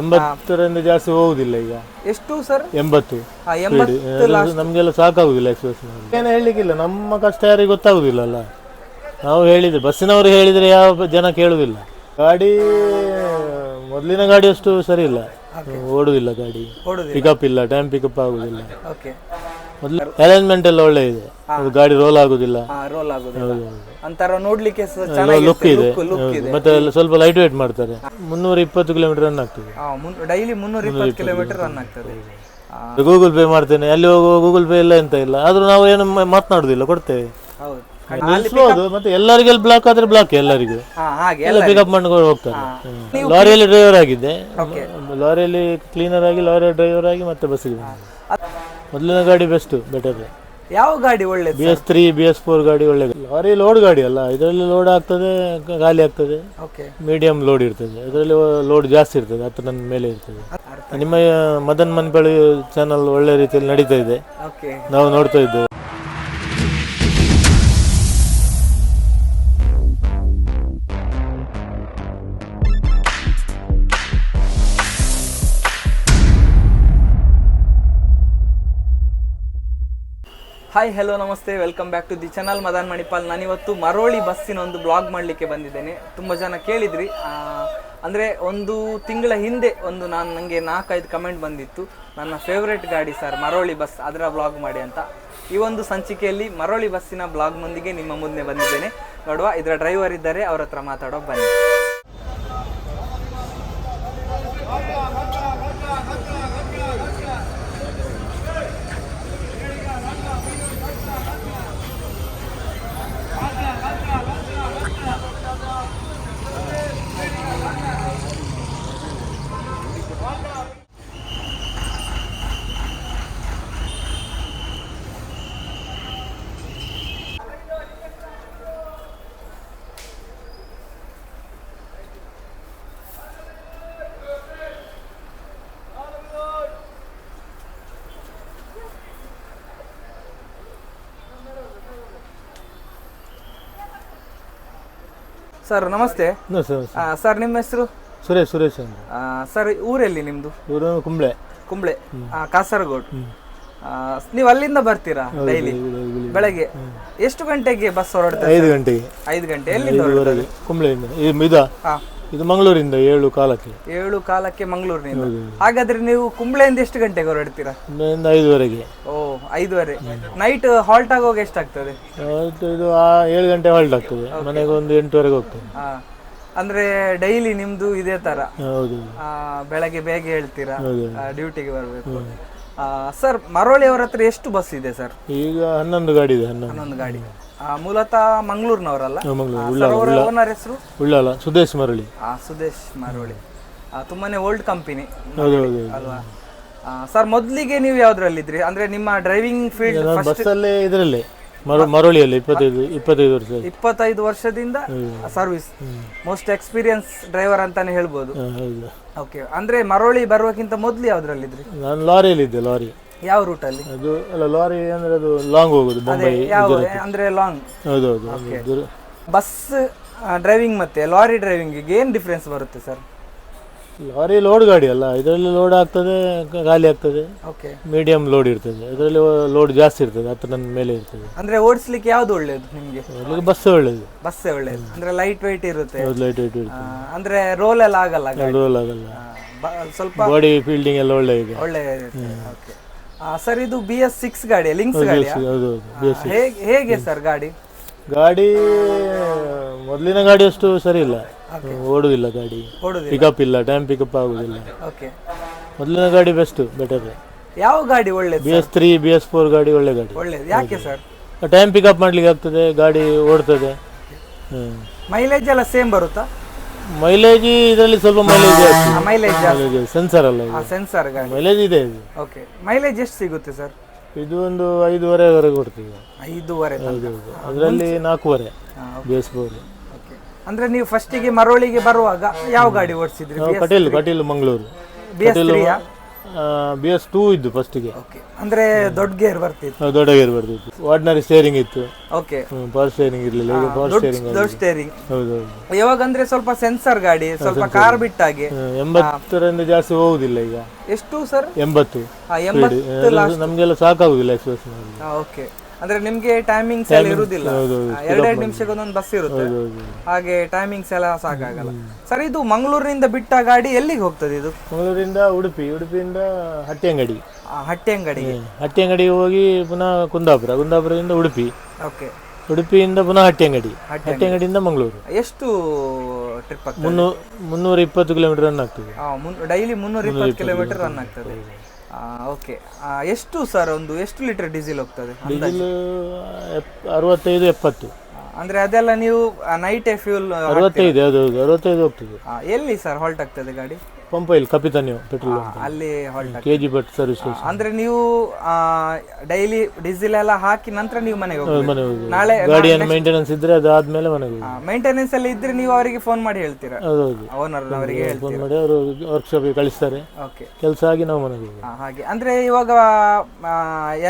ಎಂಬತ್ತರಿಂದ ಜಾಸ್ತಿ ಹೋಗುದಿಲ್ಲ ಈಗ. ಎಷ್ಟು ಸರ್? ಎಂಬತ್ತು. ಆ, ಎಂಬತ್ತು ಅದು ನಮ್ಗೆಲ್ಲ ಸಾಕಾಗುದಿಲ್ಲ ಎಕ್ಸ್ಪ್ರೆಸ್ ಏನು ಹೇಳಲಿಕ್ಕಿಲ್ಲ ನಮ್ಮ ಕಷ್ಟ ಯಾರಿಗೆ ಗೊತ್ತಾಗುದಿಲ್ಲ ಅಲ್ಲ ನಾವು ಹೇಳಿದ್ರೆ ಬಸ್ಸಿನವರು ಹೇಳಿದ್ರೆ ಯಾವ ಜನ ಕೇಳುದಿಲ್ಲ. ಗಾಡಿ ಮೊದಲಿನ ಗಾಡಿ ಅಷ್ಟು ಸರಿ ಇಲ್ಲ ಓಡುದಿಲ್ಲ ಗಾಡಿ. ಓಡುದಿಲ್ಲ. ಪಿಕಪ್ ಇಲ್ಲ ಟೈಮ್ ಪಿಕಪ್ ಆಗುದಿಲ್ಲ. ಓಕೆ ಮೊದಲು ಅರೇಂಜ್ಮೆಂಟ್ ಎಲ್ಲ ಒಳ್ಳೆ ಇದೆ ಅದು ಗಾಡಿ ರೋಲ್ ಆಗುದಿಲ್ಲ. ರೋಲ್ ಆಗೋದಿಲ್ಲ. ಒಂಥರ ನೋಡ್ಲಿಕ್ಕೆ ಲುಕ್ ಇದೆ. ಮತ್ತೆ ಸ್ವಲ್ಪ ಲೈಟ್ ವೇಟ್ ಮಾಡ್ತಾರೆ. ಮುನ್ನೂರ ಇಪ್ಪತ್ತು ಕಿಲೋಮೀಟರ್ ರನ್ ಆಗ್ತದೆ. ಡೈಲಿ ಮುನ್ನೂರ ಇಪ್ಪತ್ತು ಕಿಲೋಮೀಟರ್ ರನ್ ಆಗ್ತದೆ. ಗೂಗಲ್ ಪೇ ಮಾಡ್ತೇನೆ. ಅಲ್ಲಿ ಹೋಗುವ ಗೂಗಲ್ ಪೇ ಇಲ್ಲ ಎಂತ ಇಲ್ಲ. ಆದ್ರೂ ನಾವು ಏನು ಮಾತನಾಡುದಿಲ್ಲ ಕೊಡ್ತೇವೆ. ನಿಲ್ಸ್ಬೋದು ಮತ್ತೆ ಎಲ್ಲರಿಗೂ ಬ್ಲಾಕ್ ಆದ್ರೆ ಬ್ಲಾಕ್ ಎಲ್ಲರಿಗೂ. ಎಲ್ಲ ಪಿಕಪ್ ಮಾಡ್ಕೊಂಡು ಹೋಗ್ತಾರೆ. ಲಾರಿಯಲ್ಲಿ ಡ್ರೈವರ್ ಆಗಿದ್ದೆ ಲಾರಿಯಲ್ಲಿ ಕ್ಲೀನರ್ ಆಗಿ ಲಾರಿ ಡ್ರೈವರ್ ಆಗಿ ಮತ್ತೆ ಬಸ್ಸಿಗೆ ಮೊದಲಿನ ಗಾಡಿ ಬೆಸ್ಟ್ ಬೆಟರ್ ಯಾವ ಗಾಡಿ ಒಳ್ಳೆ B S three B S four ಗಾಡಿ ಒಳ್ಳೆ ಗಾಡಿ. ಲಾರಿ ಲೋಡ್ ಗಾಡಿ ಅಲ್ಲ ಇದರಲ್ಲಿ ಲೋಡ್ ಆಗ್ತದೆ ಖಾಲಿ ಆಗ್ತದೆ. ಓಕೆ ಮೀಡಿಯಂ ಲೋಡ್ ಇರ್ತದೆ. ಅದರಲ್ಲಿ ಲೋಡ್ ಜಾಸ್ತಿ ಇರ್ತದೆ ಹತ್ತು ನನ್ನ ಮೇಲೆ ಇರ್ತದೆ. ನಿಮ್ಮ ಮದನ್ ಮನ್ಪಳ್ಳಿ ಚಾನಲ್ ಒಳ್ಳೆ ರೀತಿಯಲ್ಲಿ ನಡೀತಾ ಇದೆ. ಓಕೆ ನಾವು ನೋಡ್ತಾ ಇದ್ದೇವೆ. ಹಾಯ್ ಹಲೋ ನಮಸ್ತೆ. Welcome back to the channel Madan Manipal. ನಾನಿವತ್ತು ಮರೋಳಿ ಬಸ್ಸಿನ ಒಂದು ಬ್ಲಾಗ್ ಮಾಡಲಿಕ್ಕೆ ಬಂದಿದ್ದೇನೆ. ತುಂಬ ಜನ ಕೇಳಿದ್ರಿ. ಅಂದರೆ ಒಂದು ತಿಂಗಳ ಹಿಂದೆ ಒಂದು ನಾನು ನನಗೆ ನಾಲ್ಕೈದು ಕಮೆಂಟ್ ಬಂದಿತ್ತು. ನನ್ನ ಫೇವ್ರೆಟ್ ಗಾಡಿ ಸರ್ ಮರೋಳಿ ಬಸ್, ಅದರ ಬ್ಲಾಗ್ ಮಾಡಿ ಅಂತ. ಈ ಒಂದು ಸಂಚಿಕೆಯಲ್ಲಿ ಮರೋಳಿ ಬಸ್ಸಿನ ಬ್ಲಾಗ್ನೊಂದಿಗೆ ನಿಮ್ಮ ಮುಂದೆ ಬಂದಿದ್ದೇನೆ. ನೋಡುವ, ಇದರ ಡ್ರೈವರ್ ಇದ್ದಾರೆ, ಅವರ ಹತ್ರ ಮಾತಾಡೋ ಬನ್ನಿ. ಸರ್ ನಮಸ್ತೆ. ಸರ್ ನಿಮ್ಮ ಹೆಸರು? ಸುರೇಶ್ ಸುರೇಶ್ ಅಂತ. ಸರ್ ಊರೆಲ್ಲಿ ನಿಮ್ದು? ಇವರು ಕುಂಬ್ಳೆ. ಕುಂಬ್ಳೆ. ಕಾಸರಗೋಡ್. ನೀವು ಅಲ್ಲಿಂದ ಬರ್ತೀರಾ ಡೈಲಿ? ಬೆಳಗ್ಗೆ? ಎಷ್ಟು ಗಂಟೆಗೆ ಬಸ್ ಹೊರಡ್ತಾರೆ ಐದು ಗಂಟೆಗೆ. ಐದು ಗಂಟೆ ಎಲ್ಲಿಂದ ಕುಂಬ್ಳೆಯಿಂದ. ಇದು ಇದ ಹಾ ಮಂಗಳೂರಿಂದ ಏಳು ಕಾಲಕ್ಕೆ. ಏಳು ಕಾಲಕ್ಕೆ ಮಂಗಳೂರಿನಿಂದ. ಹಾಗಾದ್ರೆ ನೀವು ಕುಂಬ್ಳೆಯಿಂದ ಎಷ್ಟು ಗಂಟೆಗೆ ಹೊರಡ್ತೀರಾ? ಕುಂಬ್ಳೆಯಿಂದ ಐದುವರೆಗೆ. ಓ ಐದುವರೆ. ನೈಟ್ ಹಾಲ್ಟ್ ಆಗುವಾಗ ಎಷ್ಟಾಗ್ತದೆ? ಇದು ಆ ಏಳು ಗಂಟೆ ಹಾಲ್ಟ್ ಆಗ್ತದೆ. ಮನೆಗೆ ಒಂದು ಎಂಟುವರೆಗೆ ಹೋಗ್ತದೆ. ಆ, ಅಂದ್ರೆ ಡೈಲಿ ನಿಮ್ದು ಇದೇ ತರ? ಹೌದು. ಆ, ಬೆಳಗ್ಗೆ ಬೇಗ ಹೇಳ್ತೀರಾ. ಡ್ಯೂಟಿಗೆ ಬರಬೇಕು. ಸರ್ ಮರೋಳಿ ಅವರ ಹತ್ರ ಎಷ್ಟು ಬಸ್ ಇದೆ ಸರ್ ಈಗ ಹನ್ನೊಂದು ಗಾಡಿ ಇದೆ ಹನ್ನೊಂದು. ಹನ್ನೊಂದು ಗಾಡಿ. ಮೂಲತಃ ಮಂಗಳೂರಿನವರಲ್ಲ. ಓನರ್ ಹೆಸರು? ಉಳ್ಳಾಲ ಸುದೇಶ್ ಮರಳಿ. ಸುದೇಶ್ ಮರಳಿ. ತುಂಬಾನೇ ಓಲ್ಡ್ ಕಂಪನಿ ಅಲ್ವಾ? ಸರ್ ಮೊದಲಿಗೆ ನೀವು ಯಾವ್ದ್ರಲ್ಲಿದ್ರಿ? ಅಂದ್ರೆ ನಿಮ್ಮ ಡ್ರೈವಿಂಗ್ ಫೀಲ್ಡ್ ಬಸ್ಸಲ್ಲೇ ಇದ್ರಲ್ಲಿ. ಮರ ಮರಳಿಯಲ್ಲಿ ಇಪ್ಪತ್ತೈದು ಇಪ್ಪತ್ತೈದು ವರ್ಷ. ಇಪ್ಪತ್ತೈದು ವರ್ಷದಿಂದ ಸರ್ವಿಸ್ ಮೋಸ್ಟ್ ಎಕ್ಸ್ಪೀರಿಯನ್ಸ್ ಡ್ರೈವರ್ ಅಂತಾನೆ ಹೇಳ್ಬೋದು. ಓಕೆ ಅಂದ್ರೆ ಮರಳಿ ಬರುವಕ್ಕಿಂತ ಮೊದಲು ಯಾವ್ದ್ರಲ್ಲಿದ್ರಿ? ನಾನು ಲಾರಿಯಲ್ಲಿ ಇದ್ದೆ ಲಾರಿ. ಯಾವ ರೂಟಲ್ಲಿ ಅದು ಅಲ್ಲ ಲಾರಿ ಅಂದ್ರೆ ಅದು ಲಾಂಗ್ ಹೋಗೋದು ಬೊಂಬೈ ಯಾವ ಅಂದ್ರೆ ಲಾಂಗ್ ಹೌದು ಹೌದು ದೂರ- ಬಸ್ ಡ್ರೈವಿಂಗ್ ಮತ್ತೆ ಲಾರಿ ಡ್ರೈವಿಂಗಿಗೆ ಏನು ಡಿಫ್ರೆನ್ಸ್ ಬರುತ್ತೆ ಸರ್ ಲಾರಿ ಲೋಡ್ ಗಾಡಿ ಅಲ್ಲ ಇದರಲ್ಲಿ ಲೋಡ್ ಆಗ್ತದೆ ಖಾಲಿ ಆಗ್ತದೆ. ಓಕೆ ಮೀಡಿಯಂ ಲೋಡ್ ಇರ್ತದೆ ಅದರಲ್ಲಿ ಲೋಡ್ ಜಾಸ್ತಿ ಇರ್ತದೆ ಹತ್ತು ನನ್ನ ಮೇಲೆ ಇರ್ತದೆ. ಅಂದ್ರೆ ಓಡಿಸ್ಲಿಕ್ಕೆ ಯಾವ್ದು ಒಳ್ಳೇದು ನಿಮಗೆ? ಅಲ್ಲಿಗೆ ಬಸ್ ಒಳ್ಳೇದು. ಬಸ್ಸೇ ಒಳ್ಳೇದು. ಅಂದ್ರೆ ಲೈಟ್ ವೆಯ್ಟ್ ಇರುತ್ತೆ. ಹೌದು ಲೈಟ್ ವೆಯ್ಟ್ ಇರುತ್ತೆ ಇರ್ತದೆ ಅಂದ್ರೆ ರೋಲ್ ಎಲ್ಲ ಆಗಲ್ಲ ಗಾಡಿ? ರೋಲ್ ಆಗಲ್ಲ. ಆ, ಬ- ಸ್ವಲ್ಪ ಬಾಡಿ ಫೀಲ್ಡಿಂಗ್ ಎಲ್ಲ ಒಳ್ಳೆ ಇದೆ. ಒಳ್ಳೆ ಓಕೆ ಸರ್ ಇದು ಬಿ ಎಸ್ ಸಿಕ್ಸ್ ಗಾಡಿ ಲಿಂಕ್ಸ್ ಗಾಡಿ ಹೌದು ಹೇಗೆ ಸರ್ ಗಾಡಿ? ಗಾಡಿ ಮೊದಲಿನ ಗಾಡಿ ಅಷ್ಟು ಸರಿ ಇಲ್ಲ. ಓಡುದಿಲ್ಲ ಗಾಡಿ. ಓಡುದಿಲ್ಲ. ಪಿಕಪ್ ಇಲ್ಲ ಟೈಮ್ ಪಿಕಪ್ ಆಗುದಿಲ್ಲ. ಓಕೆ ಮೊದಲಿನ ಗಾಡಿ ಬೆಸ್ಟ್ ಬೆಟರ್ ಯಾವ ಗಾಡಿ ಒಳ್ಳೆ B S three B S four ಗಾಡಿ ಒಳ್ಳೆ ಗಾಡಿ. ಒಳ್ಳೇದು. ಯಾಕೆ ಸರ್? ಟೈಮ್ ಪಿಕಪ್ ಮಾಡ್ಲಿಕ್ಕೆ ಆಗ್ತದೆ ಗಾಡಿ ಓಡ್ತದೆ. ಹ್ಮ್ ಮೈಲೇಜ್ ಎಲ್ಲ ಸೇಮ್ ಬರುತ್ತಾ? ಮೈಲೇಜ್ ಇದರಲ್ಲಿ ಸ್ವಲ್ಪ ಮೈಲೇಜ್ ಮೈಲೇಜ್ ಮೈಲೇಜ್ ಸೆನ್ಸರ್ ಅಲ್ಲ ಇದು. ಸೆನ್ಸರ್ ಗಾಡಿ. ಮೈಲೇಜ್ ಇದೆ ಇದು. ಓಕೆ ಮೈಲೇಜ್ ಎಷ್ಟು ಸಿಗುತ್ತೆ ಸರ್ ಇದು ಒಂದು ಐದೂವರೆವರೆಗೆ ಕೊಡ್ತೀವಿ. ಐದೂವರೆ. ಅದರಲ್ಲಿ ನಾಲ್ಕೂವರೆ. ಬೇಸ್ಬೋದು ಓಕೆ ಅಂದ್ರೆ ನೀವು ಫಸ್ಟಿಗೆ ಮರೋಳಿಗೆ ಬರುವಾಗ ಯಾವ ಗಾಡಿ ಓಡಿಸಿದ್ರಿ? ಪಟೇಲ್ ಪಟೇಲ್ ಮಂಗಳೂರು ಬಿ ಎಸ್ ತ್ರೀಯಾ ಬಿ ಎಸ್ ಟೂ ಇದ್ದು ಫಸ್ಟಿಗೆ ಓಕೆ ಅಂದ್ರೆ ದೊಡ್ಡ ಗೇರ್ ಬರ್ತಿತ್ತು. ದೊಡ್ಡ ಗೇರ್ ಬರ್ತಿತ್ತು. ಆರ್ಡಿನರಿ ಸ್ಟೇರಿಂಗ್ ಇತ್ತು. ಓಕೆ ಪವರ್ ಸ್ಟೇರಿಂಗ್ ಇರಲಿಲ್ಲ ಈಗ ಪವರ್ ಸ್ಟೇರಿಂಗ್ ದೊಡ್ಡ ಸ್ಟೇರಿಂಗ್ ಹೌದು ಇವಾಗ ಅಂದ್ರೆ ಸ್ವಲ್ಪ ಸೆನ್ಸರ್ ಗಾಡಿ ಸ್ವಲ್ಪ ಕಾರ್ ಬಿಟ್ಟಾಗೆ ಹ್ಮ್, ಎಂಬತ್ತರಿಂದ ಜಾಸ್ತಿ ಹೋಗುದಿಲ್ಲ ಈಗ. ಎಷ್ಟು ಸರ್ ಎಂಬತ್ತು. ನಮಗೆಲ್ಲ ಸಾಕಾಗುದಿಲ್ಲ ಎಕ್ಸ್ಪ್ರೆಸ್ ಓಕೆ ಅಂದ್ರೆ ನಿಮ್ಗೆ ಟೈಮಿಂಗ್ಸ್ ಎಲ್ಲ ಇರುದಿಲ್ಲ. ಎರಡೆರಡು ನಿಮಿಷಕ್ಕೆ ಒಂದೊಂದು ಬಸ್ ಇರುತ್ತೆ. ಹಾಗೆ ಟೈಮಿಂಗ್ಸ್ ಎಲ್ಲ ಸಾಕಾಗಲ್ಲ. ಸರ್ ಇದು ಮಂಗಳೂರಿನಿಂದ ಬಿಟ್ಟ ಗಾಡಿ ಎಲ್ಲಿಗೆ ಹೋಗ್ತದೆ ಇದು? ಮಂಗಳೂರಿಂದ ಉಡುಪಿ ಉಡುಪಿಯಿಂದ ಹಟ್ಟಿಯಂಗಡಿ. ಆ, ಹಟ್ಟಿಯಂಗಡಿ ಅಂಗಡಿಗೆ ಹೋಗಿ ಪುನಃ ಕುಂದಾಪುರ ಕುಂದಾಪುರದಿಂದ ಉಡುಪಿ. ಓಕೆ. ಉಡುಪಿಯಿಂದ ಪುನಃ ಹಟ್ಟಿಯಂಗಡಿ ಹಟ್ಟಿಯಂಗಡಿಯಿಂದ ಮಂಗಳೂರು. ಎಷ್ಟು ಟ್ರಿಪ್ ಮುನ್ನೂರ ಇಪ್ಪತ್ತು ಕಿಲೋಮೀಟರ್ ರನ್ ಆಗ್ತದೆ. ಡೈಲಿ ಮುನ್ನೂರ ಇಪ್ಪತ್ತು ಕಿಲೋಮೀಟರ್ ರನ್ ಆಗ್ತದೆ. ಓಕೆ ಎಷ್ಟು ಸರ್ ಒಂದು ಎಷ್ಟು ಲೀಟರ್ ಡೀಸೆಲ್ ಹೋಗ್ತದೆ ಡೀಸೆಲ್ ಅರವತ್ತೈದು ಎಪ್ಪತ್ತು. ಅಂದ್ರೆ ಅದೆಲ್ಲ ನೀವು ನೈಟೇ ಫ್ಯೂಲ್ ಅರವತ್ತೈದು ಹೌದು ಹೌದು ಅರವತ್ತೈದು ಹೋಗ್ತದೆ. ಎಲ್ಲಿ ಸರ್ ಹಾಲ್ಟ್ ಆಗ್ತದೆ ಗಾಡಿ? ಪಂಪ್ ಆಯಿಲ್ ನೀವು ಪೆಟ್ರೋಲ್ ಅಲ್ಲಿ. ಕೆ ಜಿ ಬಟ್ ಸರ್ವಿಸ್ ಅಂದ್ರೆ ನೀವು ಡೈಲಿ ಡೀಸೆಲ್ ಎಲ್ಲ ಹಾಕಿ ನಂತರ ನೀವು ಮನೆಗೆ ಹೋಗಿ ನಾಳೆ ಗಾಡಿಯನ್ನು ಮೇಂಟೆನೆನ್ಸ್ ಇದ್ರೆ ಅದಾದ್ಮೇಲೆ ಮನೆಗೆ ಮೇಂಟೆನೆನ್ಸ್ ಅಲ್ಲಿ ಇದ್ರೆ ನೀವು ಅವರಿಗೆ ಫೋನ್ ಮಾಡಿ ಹೇಳ್ತೀರಾ? ಹೌದು ಓನರ್ ಅವರಿಗೆ ಫೋನ್ ಮಾಡಿ ಅವರು ವರ್ಕ್ಶಾಪಿಗೆ ಕಳಿಸ್ತಾರೆ. ಓಕೆ ಕೆಲಸ ಆಗಿ ನಾವು ಮನೆಗೆ ಹೋಗಿ ಹಾಗೆ. ಅಂದ್ರೆ ಇವಾಗ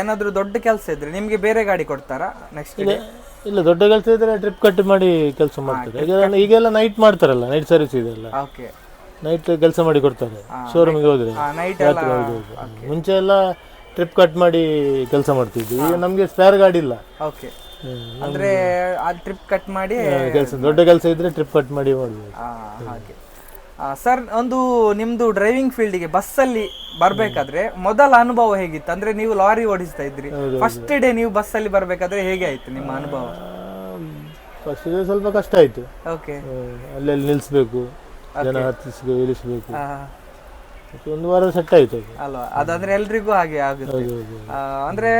ಏನಾದ್ರೂ ದೊಡ್ಡ ಕೆಲಸ ಇದ್ರೆ ನಿಮ್ಗೆ ಬೇರೆ ಗಾಡಿ ಕೊಡ್ತಾರಾ ನೆಕ್ಸ್ಟ್ ಡೇ ಇಲ್ಲ ದೊಡ್ಡ ಕೆಲಸ ಇದ್ರೆ ಟ್ರಿಪ್ ಕಟ್ ಮಾಡಿ ಕೆಲಸ ಮಾಡ್ತಾರೆ. ಈಗ ಈಗೆಲ್ಲ ನೈಟ್ ಮಾಡ್ತಾರಲ್ಲ ನೈಟ್ ಸರ್ವಿಸ್ ಇದೆಲ್ಲ ಓಕೆ ನೈಟ್ ಕೆಲಸ ಮಾಡಿ ಕೊಡ್ತಾರೆ ಶೋರೂಮಿಗೆ ಹೋದ್ರೆ. ನೈಟ್ ಎಲ್ಲ ಹೌದು, ಹೌದು. ಮುಂಚೆ ಎಲ್ಲ ಟ್ರಿಪ್ ಕಟ್ ಮಾಡಿ ಕೆಲಸ ಮಾಡ್ತಿದ್ವಿ. ಈಗ ನಮಗೆ ಸ್ಪೇರ್ ಗಾಡಿ ಇಲ್ಲ. ಓಕೆ ಅಂದ್ರೆ ಆ ಟ್ರಿಪ್ ಕಟ್ ಮಾಡಿ ಕೆಲಸ ದೊಡ್ಡ ಕೆಲಸ ಇದ್ರೆ ಟ್ರಿಪ್ ಕಟ್ ಮಾಡಿ ಮಾಡ್ಬೋದು. ಆ, ಹಾಗೆ. ಸರ್ ಒಂದು ನಿಮ್ದು ಡ್ರೈವಿಂಗ್ ಫೀಲ್ಡಿಗೆ ಬಸ್ಸಲ್ಲಿ ಬರ್ಬೇಕಾದ್ರೆ ಮೊದಲ ಅನುಭವ ಹೇಗಿತ್ತು? ಅಂದ್ರೆ ನೀವು ಲಾರಿ ಓಡಿಸ್ತಾ ಇದ್ರಿ. ಫಸ್ಟ್ ಡೇ ನೀವು ಬಸ್ಸಲ್ಲಿ ಬರ್ಬೇಕಾದ್ರೆ ಹೇಗೆ ಆಯ್ತು ನಿಮ್ಮ ಅನುಭವ? ಫಸ್ಟ್ ಸ್ವಲ್ಪ ಕಷ್ಟ ಆಯ್ತು. ಓಕೆ ಅಲ್ಲೆಲ್ಲಿ ನಿಲ್ಲಿಸ್ಬೇಕು ಜನ ಹತ್ತಿಸ್ಬೇಕು ಇಳಿಸಬೇಕು. ಒಂದು ವಾರ ಸೆಟ್ ಆಯ್ತು ಅಲ್ವಾ? ಅದಾದ್ರೆ ಎಲ್ರಿಗೂ ಹಾಗೆ ಆಗುತ್ತೆ. ಅಂದ್ರೆ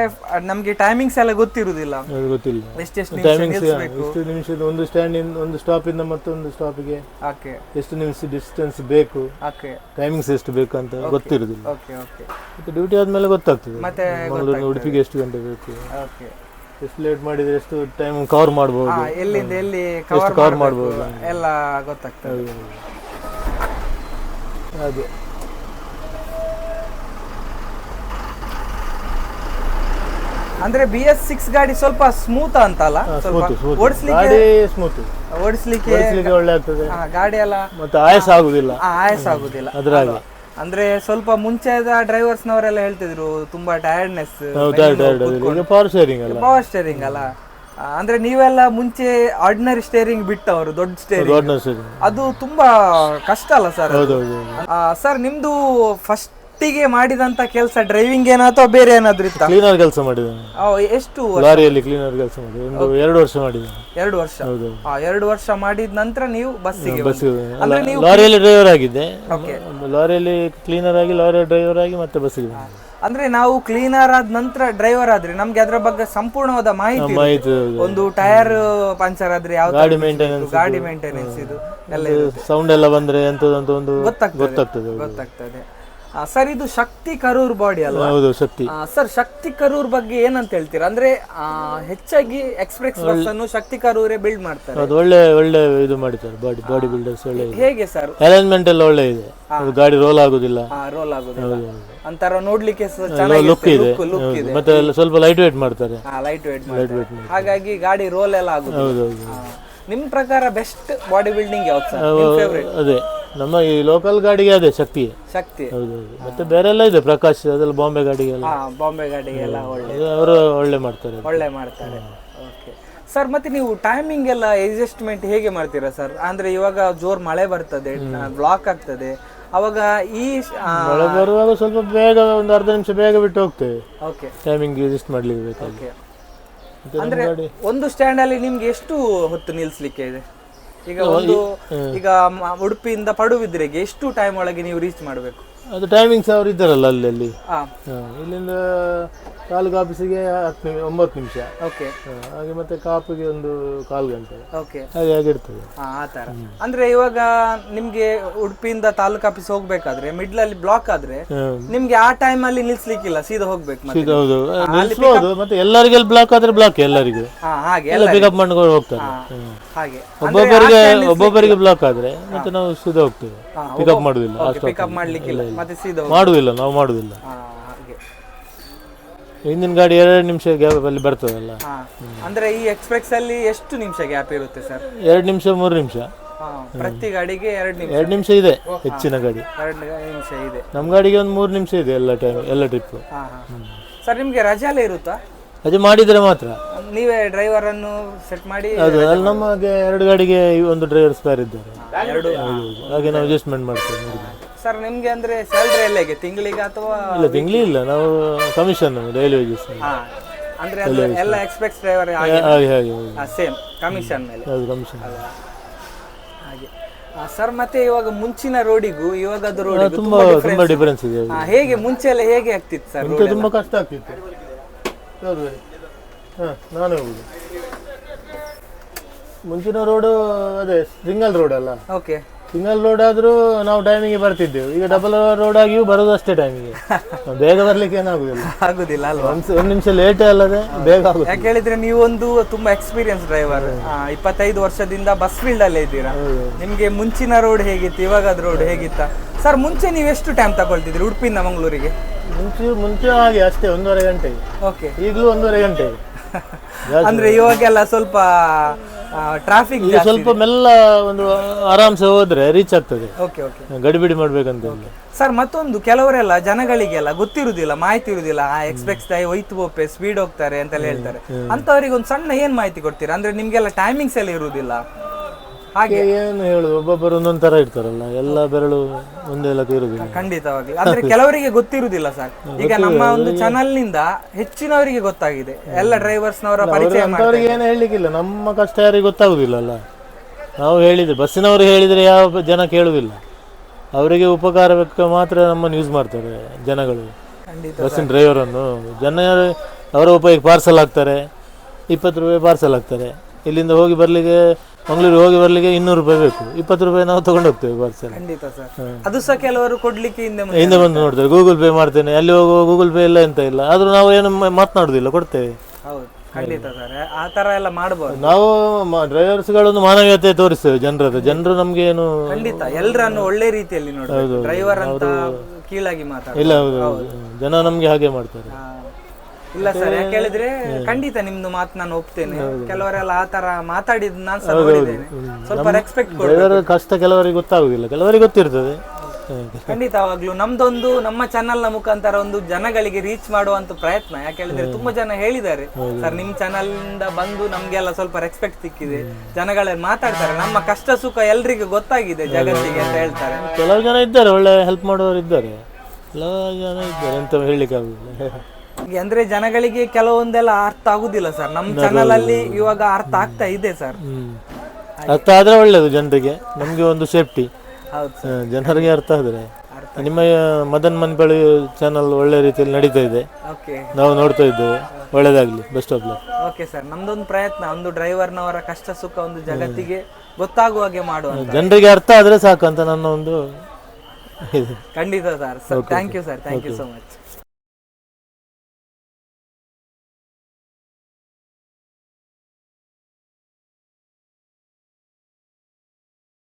ನಮ್ಗೆ ಟೈಮಿಂಗ್ಸ್ ಎಲ್ಲ ಗೊತ್ತಿರುವುದಿಲ್ಲ ಗೊತ್ತಿಲ್ಲ. ಎಷ್ಟು ನಿಮಿಷ ಟೈಮಿಂಗ್ಸ್ ಎಷ್ಟು ನಿಮಿಷದ ಒಂದು ಸ್ಟ್ಯಾಂಡ್ ಇಂದ ಒಂದು ಸ್ಟಾಪ್ ಇಂದ ಮತ್ತೊಂದು ಸ್ಟಾಪಿಗೆ ಓಕೆ ಎಷ್ಟು ನಿಮಿಷ ಡಿಸ್ಟೆನ್ಸ್ ಬೇಕು? ಓಕೆ ಟೈಮಿಂಗ್ಸ್ ಎಷ್ಟು ಬೇಕು ಅಂತ ಗೊತ್ತಿರುದಿಲ್ಲ. ಓಕೆ ಓಕೆ ಮತ್ತೆ ಡ್ಯೂಟಿ ಆದ್ಮೇಲೆ ಗೊತ್ತಾಗ್ತದೆ. ಮತ್ತೆ ಉಡುಪಿಗೆ ಎಷ್ಟು ಗಂಟೆ ಬೇಕು? ಓಕೆ ಎಷ್ಟು ಲೇಟ್ ಮಾಡಿದ್ರೆ ಎಷ್ಟು ಟೈಮ್ ಕವರ್ ಮಾಡಬಹುದು ಎಲ್ಲಿಂದ ಎಲ್ಲಿ ಕವರ್ ಮಾಡಬಹುದು ಎಲ್ಲ ಗೊತ್ತಾಗ್ತದೆ. ಹಾಗೆ. ಅಂದ್ರೆ ಬಿ ಎಸ್ ಸಿಕ್ಸ್ ಗಾಡಿ ಸ್ವಲ್ಪ ಸ್ಮೂತ್ ಅಂತಲ್ಲ? ಓಡಿಸ್ಲಿಕ್ಕೆ ಸ್ಮೂತ್ ಓಡಿಸ್ಲಿಕ್ಕೆ ಒಳ್ಳೆ ಆಗ್ತದೆ. ಗಾಡಿ ಎಲ್ಲ ಮತ್ತೆ ಆಯಸ್ ಆಗುದಿಲ್ಲ. ಆಯಾಸ ಆಗುದಿಲ್ಲ. ಅದ್ರಾಗ. ಅಂದ್ರೆ ಸ್ವಲ್ಪ ಮುಂಚೆದ ಡ್ರೈವರ್ಸ್ ನವರೆಲ್ಲ ಹೇಳ್ತಿದ್ರು ತುಂಬಾ ಈಗ ಪವರ್ ಸ್ಟೇರಿಂಗ್ ಅಲ್ಲ. ಅಂದ್ರೆ ನೀವೆಲ್ಲ ಮುಂಚೆ ಆರ್ಡಿನರಿ ಸ್ಟೇರಿಂಗ್ ಬಿಟ್ಟವರು ದೊಡ್ಡ ಸ್ಟೇರಿಂಗ್ ಅದು ತುಂಬಾ ಕಷ್ಟ ಅಲ್ಲ ಸರ್? ಸರ್ ನಿಮ್ದು ಫಸ್ಟಿಗೆ ಮಾಡಿದಂತ ಕೆಲಸ ಡ್ರೈವಿಂಗ್ ಏನೋ ಅಥವಾ ಬೇರೆ ಏನಾದ್ರು ಇತ್ತು? ಕ್ಲೀನರ್ ಕೆಲಸ ಮಾಡಿದ್ದೇನೆ. ಎಷ್ಟು ಲಾರಿಯಲ್ಲಿ ಕ್ಲೀನರ್ ಕೆಲಸ ಮಾಡಿದೆ ಒಂದು ಎರಡು ವರ್ಷ ಮಾಡಿದ್ದೇನೆ. ಎರಡು ವರ್ಷ. ಹೌದು. ಆ, ಎರಡು ವರ್ಷ ಮಾಡಿದ ನಂತರ ನೀವು ಬಸ್ಸಿಗೆ ಬಸ್ ಅಂದ್ರೆ ನೀವು ಲಾರಿಯಲ್ಲಿ ಡ್ರೈವರ್ ಆಗಿದ್ದೆ. ಓಕೆ ಲಾರಿಯಲ್ಲಿ ಕ್ಲೀನರ್ ಆಗಿ ಲಾರಿ ಡ್ರೈವರ್ ಆಗಿ ಮತ್ತೆ ಬಸ್ಸಿಗೆ ಬಂದೆ ಅಂದ್ರೆ ನಾವು ಕ್ಲೀನರ್ ಆದ ನಂತರ ಡ್ರೈವರ್ ಆದ್ರೆ ನಮ್ಗೆ ಅದರ ಬಗ್ಗೆ ಸಂಪೂರ್ಣವಾದ ಮಾಹಿತಿ ಇರುತ್ತೆ. ಮಾಹಿತಿ ಒಂದು ಟೈರ್ ಪಂಚರ್ ಆದ್ರೆ ಯಾವ ಗಾಡಿ ಮೇಂಟೆನೆನ್ಸ್ ಗಾಡಿ ಮೇಂಟೆನೆನ್ಸ್ ಇದು. ಎಲ್ಲ. ಸೌಂಡ್ ಎಲ್ಲ ಬಂದ್ರೆ ಎಂತದಂತ ಒಂದು ಗೊತ್ತಾಗ್ತದೆ. ಗೊತ್ತಾಗ್ತದೆ. ಗೊತ್ತಾಗ್ತದೆ. ಸರ್ ಇದು ಶಕ್ತಿ ಕರೂರ್ ಬಾಡಿ ಅಲ್ವಾ? ಹೌದು ಶಕ್ತಿ. ಸರ್ ಶಕ್ತಿ ಕರೂರ್ ಬಗ್ಗೆ ಏನಂತ ಹೇಳ್ತೀರಾ? ಅಂದ್ರೆ ಹೆಚ್ಚಾಗಿ ಎಕ್ಸ್ಪ್ರೆಸ್ ಬಸ್ ಅನ್ನು ಶಕ್ತಿ ಕರೂರೇ ಬಿಲ್ಡ್ ಮಾಡ್ತಾರೆ. ಅದು ಒಳ್ಳೆ ಒಳ್ಳೆ ಇದು ಮಾಡಿದ್ದಾರೆ ಬಾಡಿ ಬಾಡಿ ಬಿಲ್ಡರ್ಸ್ ಒಳ್ಳೆ ಇದೆ. ಹೇಗೆ ಸರ್ ಅರೇಂಜ್ಮೆಂಟ್ ಎಲ್ಲ ಒಳ್ಳೆ ಇದೆ. ಗಾಡಿ ರೋಲ್ ಆಗುದಿಲ್ಲ. ರೋಲ್ ಆಗುದಿಲ್ಲ. ಅಂತಾರ ನೋಡ್ಲಿಕ್ಕೆ ಚೆನ್ನಾಗಿ ಲುಕ್ ಇದೆ. ಮತ್ತೆ ಸ್ವಲ್ಪ ಲೈಟ್ ವೇಟ್ ಮಾಡ್ತಾರೆ ಲೈಟ್ ವೇಟ್ ಮಾಡ್ತಾರೆ. ಹಾಗಾಗಿ ಗಾಡಿ ರೋಲ್ ಎಲ್ಲ ಆಗುದು ಹೌದು ಹೌದು ಆ, ನಿಮ್ ಪ್ರಕಾರ ಬೆಸ್ಟ್ ಬಾಡಿ ಬಿಲ್ಡಿಂಗ್ ಯಾವ್ದು ಸರ್? ಅದೇ. ನಮ್ಮ ಈ ಲೋಕಲ್ ಗಾಡಿಗೆ ಅದೇ ಶಕ್ತಿ. ಶಕ್ತಿ. ಹೌದು ಹೌದು. ಮತ್ತೆ ಬೇರೆ ಎಲ್ಲ ಇದೆ ಪ್ರಕಾಶ್ ಅದೆಲ್ಲ ಬಾಂಬೆ ಗಾಡಿಗೆಲ್ಲ ಬಾಂಬೆ ಗಾಡಿಗೆಲ್ಲ ಒಳ್ಳೆ. ಅವರು ಒಳ್ಳೆ ಮಾಡ್ತಾರೆ. ಒಳ್ಳೆ ಮಾಡ್ತಾರೆ. ಓಕೆ ಸರ್ ಮತ್ತೆ ನೀವು ಟೈಮಿಂಗ್ ಎಲ್ಲ ಅಡ್ಜಸ್ಟ್ಮೆಂಟ್ ಹೇಗೆ ಮಾಡ್ತೀರಾ ಸರ್ ಅಂದ್ರೆ ಇವಾಗ ಜೋರ್ ಮಳೆ ಬರ್ತದೆ ಬ್ಲಾಕ್ ಆಗ್ತದೆ. ಅವಾಗ ಈ ಮಳೆ ಬರುವಾಗ ಸ್ವಲ್ಪ ಬೇಗ ಒಂದು ಅರ್ಧ ನಿಮಿಷ ಬೇಗ ಬಿಟ್ಟು ಹೋಗ್ತೇವೆ. ಓಕೆ ಟೈಮಿಂಗ್ ಅಡ್ಜಸ್ಟ್ ಮಾಡ್ಲಿಕ್ಕೆ ಬೇಕಾಗಿ ನಮ್ಮ ಅಂದ್ರೆ ಒಂದು ಸ್ಟ್ಯಾಂಡ್ ಅಲ್ಲಿ ನಿಮ್ಗೆ ಎಷ್ಟು ಹೊತ್ತು ನಿಲ್ಸ್ಲಿಕ್ಕೆ ಇದೆ? ಈಗ ಒಂದು ಈಗ ಉಡುಪಿಯಿಂದ ಪಡುಬಿದ್ರೆಗೆ ಎಷ್ಟು ಟೈಮ್ ಒಳಗೆ ನೀವು ರೀಚ್ ಮಾಡಬೇಕು? ಅದು ಟೈಮಿಂಗ್ಸ್ ಅವ್ರು ಇದ್ದಾರಲ್ಲ ಅಲ್ಲಿ ಅಲ್ಲಿ ಹಾ ಇಲ್ಲಿಂದ ತಾಲೂಕು ಆಫೀಸಿಗೆ ಹತ್ತು ನಿಮಿಷ ಒಂಬತ್ತು ನಿಮಿಷ. ಓಕೆ. ಹಾಗೆ ಮತ್ತೆ ಕಾಪಿಗೆ ಒಂದು ಕಾಲು ಗಂಟೆ. ಓಕೆ. ಹಾಗೆ ಆಗಿರ್ತದೆ. ಹಾ ಆ ತರ. ಅಂದ್ರೆ ಇವಾಗ ನಿಮಗೆ ಉಡುಪಿಯಿಂದ ತಾಲೂಕು ಆಫೀಸ್ ಹೋಗಬೇಕಾದ್ರೆ ಮಿಡ್ಲಲ್ಲಿ ಬ್ಲಾಕ್ ಆದ್ರೆ ನಿಮಗೆ ಆ ಟೈಮಲ್ಲಿ ನಿಲ್ಲಿಸ್ಲಿಕ್ಕಿಲ್ಲ ಸೀದಾ ಹೋಗ್ಬೇಕು ಮತ್ತೆ ಇದು ಹೌದು. ನಿಲ್ಸ್ಬೋದು ಮತ್ತೆ ಎಲ್ಲರಿಗೆಲ್ಲ ಬ್ಲಾಕ್ ಆದ್ರೆ ಬ್ಲಾಕ್ ಎಲ್ಲರಿಗೂ. ಹಾಂ ಹಾಗೆ ಎಲ್ಲ ಪಿಕಪ್ ಮಾಡ್ಕೊಂಡು ಹೋಗ್ತಾರೆ. ಹ್ಮ್. ಹಾಗೆ. ಒಬ್ಬೊಬ್ಬರಿಗೆ ಒಬ್ಬೊಬ್ಬರಿಗೆ ಬ್ಲಾಕ್ ಆದ್ರೆ ಮತ್ತೆ ನಾವು ಸೀದಾ ಹೋಗ್ತೇವೆ. ಪಿಕಪ್ ಮಾಡುದಿಲ್ಲ ಪಿಕಪ್ ಮಾಡ್ಲಿಕ್ಕಿಲ್ಲ. ಮತ್ತೆ ಸೀದಾ ಹೋಗಿ- ಮಾಡುದಿಲ್ಲ ನಾವು ಮಾಡುದಿಲ್ಲ ಹಾ, ಹಾಗೆ. ಹಿಂದಿನ ಗಾಡಿ ಎರಡು ನಿಮಿಷ ಗ್ಯಾಪ್ ಅಲ್ಲಿ ಬರ್ತದಲ್ಲ. ಹಾ ಅಂದ್ರೆ ಈ ಎಕ್ಸ್ಪ್ರೆಸ್ ಅಲ್ಲಿ ಎಷ್ಟು ನಿಮಿಷ ಗ್ಯಾಪ್ ಇರುತ್ತೆ ಸರ್ ಎರಡು ನಿಮಿಷ ಮೂರು ನಿಮಿಷ. ಪ್ರತಿ ಗಾಡಿಗೆ ಎರಡು ನಿಮಿಷ. ಎರಡು ನಿಮಿಷ ಇದೆ ಹೆಚ್ಚಿನ ಗಾಡಿ. ಎರಡು ನಿಮಿಷ ಇದೆ. ನಮ್ಮ ಗಾಡಿಗೆ ಒಂದು ಮೂರು ನಿಮಿಷ ಇದೆ ಎಲ್ಲ ಟೈಮ್ ಎಲ್ಲ ಟ್ರಿಪ್ ಹಾ ಹಾ. ಸರ್ ನಿಮ್ಗೆ ರಜೆ ಎಲ್ಲ ಇರುತ್ತಾ? ಅದು ಮಾಡಿದ್ರೆ ಮಾತ್ರ. ನೀವೇ ಡ್ರೈವರ್ ಅನ್ನು ಸೆಟ್ ಮಾಡಿ ಅದು ಅಲ್ಲಿ ನಮಗೆ ಎರಡು ಗಾಡಿಗೆ ಒಂದು ಡ್ರೈವರ್ ಸ್ಪೇರ್ ಇದ್ದಾರೆ. ಎರಡು. ಹಾಗೆ ನಾವು ಅಡ್ಜಸ್ಟ್ಮೆಂಟ್ ಮಾಡ್ತೇವೆ. ಸರ್ ನಿಮ್ಗೆ ಅಂದ್ರೆ ಸ್ಯಾಲ್ರಿ ಎಲ್ಲ ಹೇಗೆ? ತಿಂಗಳಿಗೆ ಅಥವಾ ಇಲ್ಲ ತಿಂಗ್ಳಿ ಇಲ್ಲ. ನಾವು ಕಮಿಷನ್ ಡೈಲಿ ವೇಜಸ್ ಹಾ ಅಂದ್ರೆ ಅದು ಎಲ್ಲ ಎಕ್ಸ್ಪ್ರೆಸ್ ಡ್ರೈವರ್ ಹಾಗೆ ಹಾಗೆ ಸೇಮ್ ಕಮಿಷನ್ ಮೇಲೆ. ಅದು ಕಮಿಷನ್ ಹಾಗೆ. ಸರ್ ಮತ್ತೆ ಇವಾಗ ಮುಂಚಿನ ರೋಡಿಗೂ ಇವಾಗದ ರೋಡಿಗೂ ತುಂಬಾ ತುಂಬಾ ಡಿಫರೆನ್ಸ್ ಇದೆ ಹಾ, ಹೇಗೆ ಮುಂಚೆ ಎಲ್ಲ ಹೇಗೆ ಆಗ್ತಿತ್ತು ಸರ್ ಮುಂಚೆ ತುಂಬಾ ಕಷ್ಟ ಆಗ್ತಿತ್ತು. ಹೌದು ಹಾಂ ನಾನು ಹೋಗುದು ಮುಂಚಿನ ರೋಡು ಅದೇ ಸಿಂಗಲ್ ರೋಡ್ ಅಲ್ಲ? ಓಕೆ ಸಿಂಗಲ್ ರೋಡ್ ಆದ್ರೂ ನಾವು ಟೈಮಿಗೆ ಬರ್ತಿದ್ದೆವು. ಈಗ ಡಬಲ್ ರೋಡ್ ಆಗಿಯೂ ಬರೋದು ಅಷ್ಟೇ ಟೈಮಿಗೆ ಬೇಗ ಬರ್ಲಿಕ್ಕೆ ಏನಾಗುದಿಲ್ಲ. ಆಗುದಿಲ್ಲ ಅಲ್ವಾ? ಒಂದ್ ಒಂದು ನಿಮಿಷ ಲೇಟೇ ಅಲ್ಲದೆ ಬೇಗ ಆಗುತ್ತೆ ಯಾಕೆ ಹೇಳಿದ್ರೆ ನೀವೊಂದು ತುಂಬಾ ಎಕ್ಸ್ಪೀರಿಯನ್ಸ್ ಡ್ರೈವರ್ ಇಪ್ಪತ್ತೈದು ವರ್ಷದಿಂದ ಬಸ್ ಫೀಲ್ಡ್ ಅಲ್ಲೇ ಇದ್ದೀರಾ? ನಿಮ್ಗೆ ಮುಂಚಿನ ರೋಡ್ ಹೇಗಿತ್ತು ಇವಾಗದ ರೋಡ್ ಹೇಗಿತ್ತ? ಸರ್ ಮುಂಚೆ ನೀವು ಎಷ್ಟು ಟೈಮ್ ತಗೊಳ್ತಿದ್ರಿ ಉಡುಪಿಯಿಂದ ಮಂಗಳೂರಿಗೆ? ಮುಂಚೆ ಮುಂಚೆ ಹಾಗೆ ಅಷ್ಟೇ ಒಂದೂವರೆ ಗಂಟೆ ಓಕೆ ಈಗಲೂ ಒಂದೂವರೆ ಗಂಟೆ ಅಂದ್ರೆ ಇವಾಗೆಲ್ಲ ಸ್ವಲ್ಪ ಟ್ರಾಫಿಕ್ ಸ್ವಲ್ಪ ಮೆಲ್ಲ ಒಂದು ಆರಾಮ್ಸೆ ಹೋದ್ರೆ ರೀಚ್ ಆಗ್ತದೆ. ಓಕೆ ಓಕೆ ಗಡಿಬಿಡಿ ಮಾಡ್ಬೇಕಂತ ಸರ್ ಮತ್ತೊಂದು ಕೆಲವರೆಲ್ಲ ಜನಗಳಿಗೆಲ್ಲ ಗೊತ್ತಿರುದಿಲ್ಲ ಮಾಹಿತಿ ಇರುದಿಲ್ಲ ಆ ಎಕ್ಸ್ಪ್ರೆಸ್ ದೈ ಒಯ್ತು ಬೋಪೆ ಸ್ಪೀಡ್ ಹೋಗ್ತಾರೆ ಅಂತೆಲ್ಲ ಹೇಳ್ತಾರೆ. ಅಂತವರಿಗೆ ಒಂದು ಸಣ್ಣ ಏನ್ ಮಾಹಿತಿ ಕೊಡ್ತೀರಾ? ಅಂದ್ರೆ ನಿಮ್ಗೆಲ್ಲ ಟೈಮಿಂಗ್ಸ್ ಎಲ್ಲ ಇರುವುದಿಲ್ಲ. ಹಾಗೆ. ಏನು ಹೇಳುದು? ಒಬ್ಬೊಬ್ಬರು ಒಂದೊಂದ್ ತರ ಇರ್ತಾರಲ್ಲ ಎಲ್ಲ ಬೆರಳು ಒಂದೇ ಲೆಕ್ಕ ಇರುದಿಲ್ಲ ಖಂಡಿತವಾಗಿ. ಅಂದ್ರೆ ಕೆಲವರಿಗೆ ಗೊತ್ತಿರುವುದಿಲ್ಲ ಸರ್ ಈಗ ನಮ್ಮ ಒಂದು ಚಾನಲ್ನಿಂದ ಹೆಚ್ಚಿನವರಿಗೆ ಗೊತ್ತಾಗಿದೆ. ಎಲ್ಲ ಡ್ರೈವರ್ಸ್ ನವರ ಪರಿಚಯ ಅಂತವ್ರಿಗೆ ಏನು ಹೇಳಲಿಕ್ಕಿಲ್ಲ ನಮ್ಮ ಕಷ್ಟ ಯಾರಿಗೆ ಗೊತ್ತಾಗುದಿಲ್ಲಲ್ಲ. ನಾವು ಹೇಳಿದ್ರೆ ಬಸ್ಸಿನವರು ಹೇಳಿದ್ರೆ ಯಾವ ಜನ ಕೇಳುದಿಲ್ಲ. ಅವರಿಗೆ ಉಪಕಾರಕ್ಕೆ ಮಾತ್ರ ನಮ್ಮನ್ನು ಯೂಸ್ ಮಾಡ್ತಾರೆ ಜನಗಳು. ಬಸ್ಸಿನ ಡ್ರೈವರ್ ಅನ್ನು ಜನ ಅವರ ಉಪಯೋಗ ಪಾರ್ಸಲ್ ಹಾಕ್ತಾರೆ. ಇಪ್ಪತ್ತು ರೂಪಾಯಿ ಪಾರ್ಸಲ್ ಹಾಕ್ತಾರೆ. ಇಲ್ಲಿಂದ ಹೋಗಿ ಬರ್ಲಿಕ್ಕೆ ಮಂಗಳೂರಿಗೆ ಹೋಗಿ ಬರ್ಲಿಕ್ಕೆ ಇನ್ನೂರು ರೂಪಾಯಿ ಬೇಕು. ಇಪ್ಪತ್ತು ರೂಪಾಯಿ ನಾವು ತಗೊಂಡು ಹೋಗ್ತೇವೆ ಪಾರ್ಸಲ್ ಖಂಡಿತ ಸರ್. ಅದು ಸಹ ಕೆಲವರು ಕೊಡ್ಲಿಕ್ಕೆ ಹಿಂದೆ ಮುಂದೆ ಹಿಂದೆ ಬಂದು ನೋಡ್ತಾರೆ. ಗೂಗಲ್ ಪೇ ಮಾಡ್ತೇನೆ. ಅಲ್ಲಿ ಹೋಗುವ ಗೂಗಲ್ ಪೇ ಇಲ್ಲ ಎಂತ ಇಲ್ಲ. ಆದ್ರೂ ನಾವು ಏನು ಮ- ಮಾತನಾಡುದಿಲ್ಲ ಕೊಡ್ತೇವೆ. ಹೌದು. ಖಂಡಿತ ಸರ್. ಆ ತರ ಎಲ್ಲ ಮಾಡಬಹುದು ನಾವು ಡ್ರೈವರ್ಸ್ಗಳೊಂದು ಮಾನವೀಯತೆ ತೋರಿಸ್ತೇವೆ ಜನರದ್ದು ಜನರು ನಮ್ಗೆ ಏನು ಖಂಡಿತ. ಎಲ್ಲರನ್ನು ಒಳ್ಳೆ ರೀತಿಯಲ್ಲಿ ನೋಡಿ ಡ್ರೈವರ್ ಅಂತ ಕೀಳಾಗಿ ಮಾತಾಡ ಇಲ್ಲ ಹೌದು ಹೌದು. ಜನ ನಮ್ಗೆ ಹಾಗೆ ಮಾಡ್ತಾರೆ. ಇಲ್ಲ ಸರ್ ಯಾಕೆ ಹೇಳಿದ್ರೆ ಖಂಡಿತ ನಿಮ್ದು ಮಾತು ನಾನು ಒಪ್ತೇನೆ. ಕೆಲವರೆಲ್ಲ ಆ ತರ ಮಾತಾಡಿದ್ ನಾನು ಸಹ ನೋಡಿದ್ದೇನೆ. ಸ್ವಲ್ಪ ರೆಸ್ಪೆಕ್ಟ್ ಕೊಡಿ ಕಷ್ಟ ಕೆಲವರಿಗೆ ಗೊತ್ತಾಗುದಿಲ್ಲ. ಕೆಲವರಿಗೆ ಗೊತ್ತಿರ್ತದೆ. ಖಂಡಿತ ಖಂಡಿತವಾಗ್ಲು ನಮ್ದೊಂದು ನಮ್ಮ ಚಾನೆಲ್ನ ಮುಖಾಂತರ ಒಂದು ಜನಗಳಿಗೆ ರೀಚ್ ಮಾಡುವಂತ ಪ್ರಯತ್ನ. ಯಾಕೆ ಹೇಳಿದ್ರೆ ತುಂಬಾ ಜನ ಹೇಳಿದ್ದಾರೆ. ಸರ್ ನಿಮ್ ಚಾನೆಲ್ ಇಂದ ಬಂದು ನಮ್ಗೆಲ್ಲ ಸ್ವಲ್ಪ ರೆಸ್ಪೆಕ್ಟ್ ಸಿಕ್ಕಿದೆ. ಜನಗಳೆಲ್ಲ ಮಾತಾಡ್ತಾರೆ. ನಮ್ಮ ಕಷ್ಟ ಸುಖ ಎಲ್ರಿಗೂ ಗೊತ್ತಾಗಿದೆ ಜಗತ್ತಿಗೆ ಅಂತ ಹೇಳ್ತಾರೆ. ಕೆಲವು ಜನ ಇದ್ದಾರೆ ಒಳ್ಳೆ ಹೆಲ್ಪ್ ಮಾಡುವವರು ಇದ್ದಾರೆ ಕೆಲವು ಜನ ಇದ್ದಾರೆ ಅಂತ ಹೇಳಲಿಕ್ಕೆ ಆಗುದಿಲ್ಲ ಈಗ ಅಂದ್ರೆ ಜನಗಳಿಗೆ ಕೆಲವೊಂದೆಲ್ಲ ಅರ್ಥ ಆಗುದಿಲ್ಲ ಸರ್ ನಮ್ಮ ಚಾನಲ್ ಅಲ್ಲಿ ಇವಾಗ ಅರ್ಥ ಆಗ್ತಾ ಇದೆ ಸರ್ ಅರ್ಥ ಆದ್ರೆ ಒಳ್ಳೇದು ಜನರಿಗೆ. ನಮ್ಗೆ ಒಂದು ಸೇಫ್ಟಿ ಹೌದು ಸರ್ ಜನರಿಗೆ ಅರ್ಥ ಆದ್ರೆ. ನಿಮ್ಮ ಮದನ್ ಮನ್ಪಳ್ಳಿ ಚಾನಲ್ ಒಳ್ಳೆ ರೀತಿಯಲ್ಲಿ ನಡೀತಾ ಇದೆ. ಓಕೆ ನಾವು ನೋಡ್ತಾ ಇದ್ದೇವೆ. ಒಳ್ಳೇದಾಗ್ಲಿ. Best of luck okay sir ನಮ್ದೊಂದು ಪ್ರಯತ್ನ ಒಂದು ಡ್ರೈವರ್ನವರ ಕಷ್ಟ ಸುಖ ಒಂದು ಜಗತ್ತಿಗೆ ಗೊತ್ತಾಗುವ ಹಾಗೆ ಮಾಡುವ ಜನರಿಗೆ ಅರ್ಥ ಆದ್ರೆ ಸಾಕು ಅಂತ ನನ್ನ ಒಂದು ಖಂಡಿತ sir sir thank you sir thank you so much